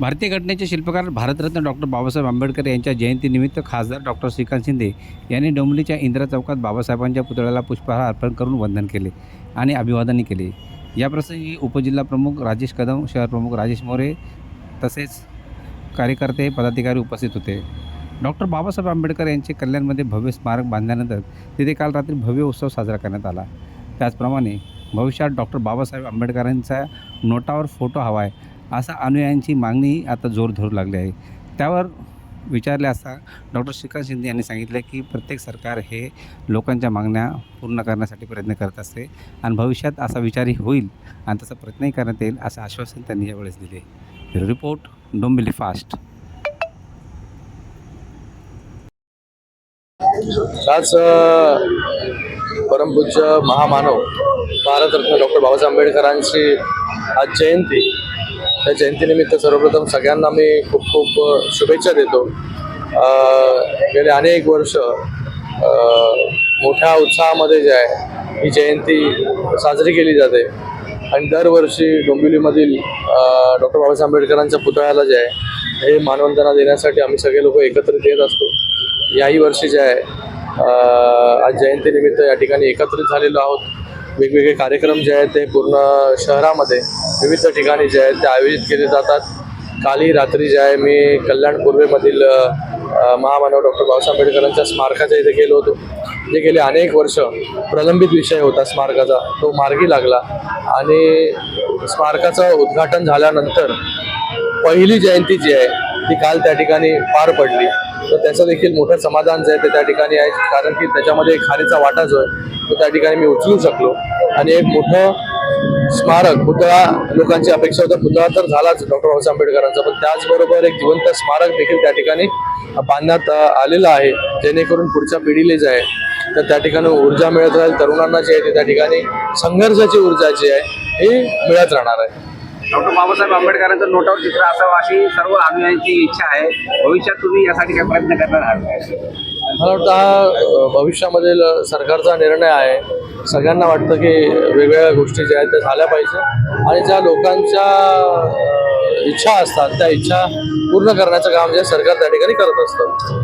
भारतीय घटनेचे शिल्पकार भारतरत्न डॉक्टर बाबासाहेब आंबेडकर यांच्या जयंतीनिमित्त खासदार डॉक्टर श्रीकांत शिंदे यांनी डोंबलीच्या इंदिरा चौकात बाबासाहेबांच्या पुतळ्याला पुष्पहार अर्पण करून वंदन केले आणि अभिवादनही केले. याप्रसंगी उपजिल्हा प्रमुख राजेश कदम शहर प्रमुख राजेश मोरे तसेच कार्यकर्ते पदाधिकारी उपस्थित होते. डॉक्टर बाबासाहेब आंबेडकर यांचे कल्याणमध्ये भव्य स्मारक बांधल्यानंतर तिथे काल रात्री भव्य उत्सव साजरा करण्यात आला. त्याचप्रमाणे भविष्यात डॉक्टर बाबासाहेब आंबेडकरांचा नोटावर फोटो हवा आहे. असा अनुयायांची मागणी आता जोर धरू लागली आहे. त्यावर विचारले असता डॉक्टर श्रीकांत शिंदे यांनी सांगितले की प्रत्येक सरकार हे लोकांच्या मागण्या पूर्ण करण्यासाठी प्रयत्न करत असते आणि भविष्यात असा विचारही होईल आणि तसा प्रयत्नही करण्यात येईल असं आश्वासन त्यांनी यावेळेस दिले. Bureau report Dombivli fast. आज परमपूज्य महामानव भारतरत्न डॉक्टर बाबासाहेब आंबेडकरांची आज जयंती. त्या जयंतीनिमित्त सर्वप्रथम सगळ्यांना मी खूप खूप शुभेच्छा देतो. गेले अनेक वर्ष मोठ्या उत्साहामध्ये जे आहे ही जयंती साजरी केली जाते. आणि दरवर्षी डोंबिवलीमधील डॉक्टर बाबासाहेब आंबेडकरांच्या पुतळ्याला जे आहे हे मानवंदना देण्यासाठी आम्ही सगळे लोक एकत्रित येत असतो. याही वर्षी जे आहे आज जयंतीनिमित्त या ठिकाणी एकत्रित झालेलो आहोत. वेगवेगळे कार्यक्रम जे आहेत ते पूर्ण शहरामध्ये विविध ठिकाणी जे आहेत ते आयोजित केले जातात. काली रात्री जे आहे मी कल्याण पूर्वेमधील महामानव डॉक्टर बाबासाहेब आंबेडकरांच्या स्मारकाच्या इथे गेलो होतो. जे गेले अनेक वर्ष प्रलंबित विषय होता स्मारकाचा. तो मार्गी लागला. आणि स्मारकाचं उद्घाटन झाल्यानंतर पहिली जयंती जी आहे ती काल त्या ठिकाणी पार पडली. तर त्याचं देखील मोठं समाधान जे आहे ते त्या ठिकाणी आहे. कारण की त्याच्यामध्ये एक खारीचा वाटा जो आहे तो त्या ठिकाणी मी उचलू शकलो. आणि एक मोठं स्मारक पुतळा लोकांची अपेक्षा होता. पुतळा तर झालाच डॉक्टर बाबासाहेब आंबेडकरांचा. पण त्याचबरोबर एक जिवंत स्मारक देखील त्या ठिकाणी बांधण्यात आलेलं आहे. जेणेकरून पुढच्या पिढीला जे आहे तर त्या ठिकाणी ऊर्जा मिळत राहील. तरुणांना जे आहे ते त्या ठिकाणी संघर्षाची ऊर्जा जी आहे ही मिळत राहणार आहे. डॉक्टर बाबासाहेब आंबेडकरांचं नोटावर चित्र असावं अशी सर्व अनुयायांची इच्छा आहे. भविष्यात तुम्ही यासाठी काय प्रयत्न करणार आहात? मला वाटतं हा भविष्यामधील सरकारचा निर्णय आहे. सगळ्यांना वाटतं की वेगवेगळ्या गोष्टी ज्या आहेत त्या झाल्या पाहिजे. आणि ज्या लोकांच्या इच्छा असतात त्या इच्छा पूर्ण करण्याचं काम जे सरकार त्या ठिकाणी करत असतं.